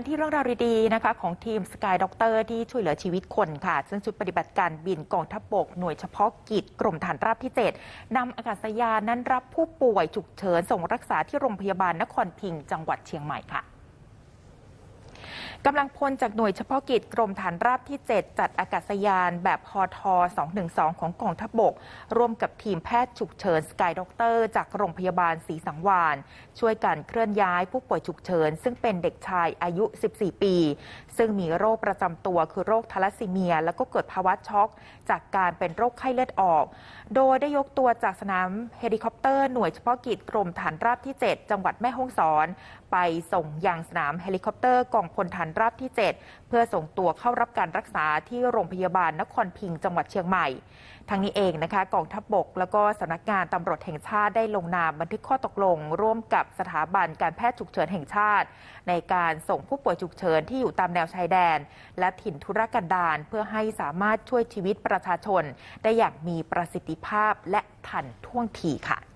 กันที่เรื่องราวดีๆนะคะของทีมสกายด็อกเตอร์ที่ช่วยเหลือชีวิตคนค่ะ ซึ่งชุดปฏิบัติการบินกองทัพบกหน่วยเฉพาะกิจกรมฐานราบที่ 7นำอากาศยานนั้นรับผู้ป่วยฉุกเฉินส่งรักษาที่โรงพยาบาลนครพิงจังหวัดเชียงใหม่ค่ะ กำลังพลจากหน่วยเฉพาะกิจกรมฐานราบที่ 7 จัดอากาศยานแบบฮอท212 ของกองทัพบก ร่วมกับทีมแพทย์ฉุกเฉินสกายด็อกเตอร์จากโรงพยาบาลศรีสังวาน ช่วยกันเคลื่อนย้ายผู้ป่วยฉุกเฉิน ซึ่งเป็นเด็กชายอายุ 14 ปี ซึ่งมีโรคประจำตัวคือโรคทาลัสซีเมีย แล้วก็เกิดภาวะช็อก จากการเป็นโรคไข้เลือดออก โดยได้ยกตัวจากสนามเฮลิคอปเตอร์หน่วยเฉพาะกิจกรมฐานราบที่ 7 จังหวัดแม่ฮ่องสอน ไปส่งยังสนามเฮลิคอปเตอร์กองพลฐานราบที่ 7 เพื่อส่งตัวเข้ารับการรักษาที่โรงพยาบาลนครพิงจังหวัดเชียงใหม่ ทั้งนี้เองนะคะกองทัพบบก แล้วก็สำนักงานตำรวจแห่งชาติได้ลงนามบันทึกข้อตกลง ร่วมกับสถาบันการแพทย์ฉุกเฉินแห่งชาติ ในการส่งผู้ป่วยฉุกเฉินที่อยู่ตามแนวชายแดน และถิ่นทุรกันดารเพื่อให้สามารถช่วยชีวิตประชาชน ได้อย่างมีประสิทธิภาพและทันท่วงทีค่ะ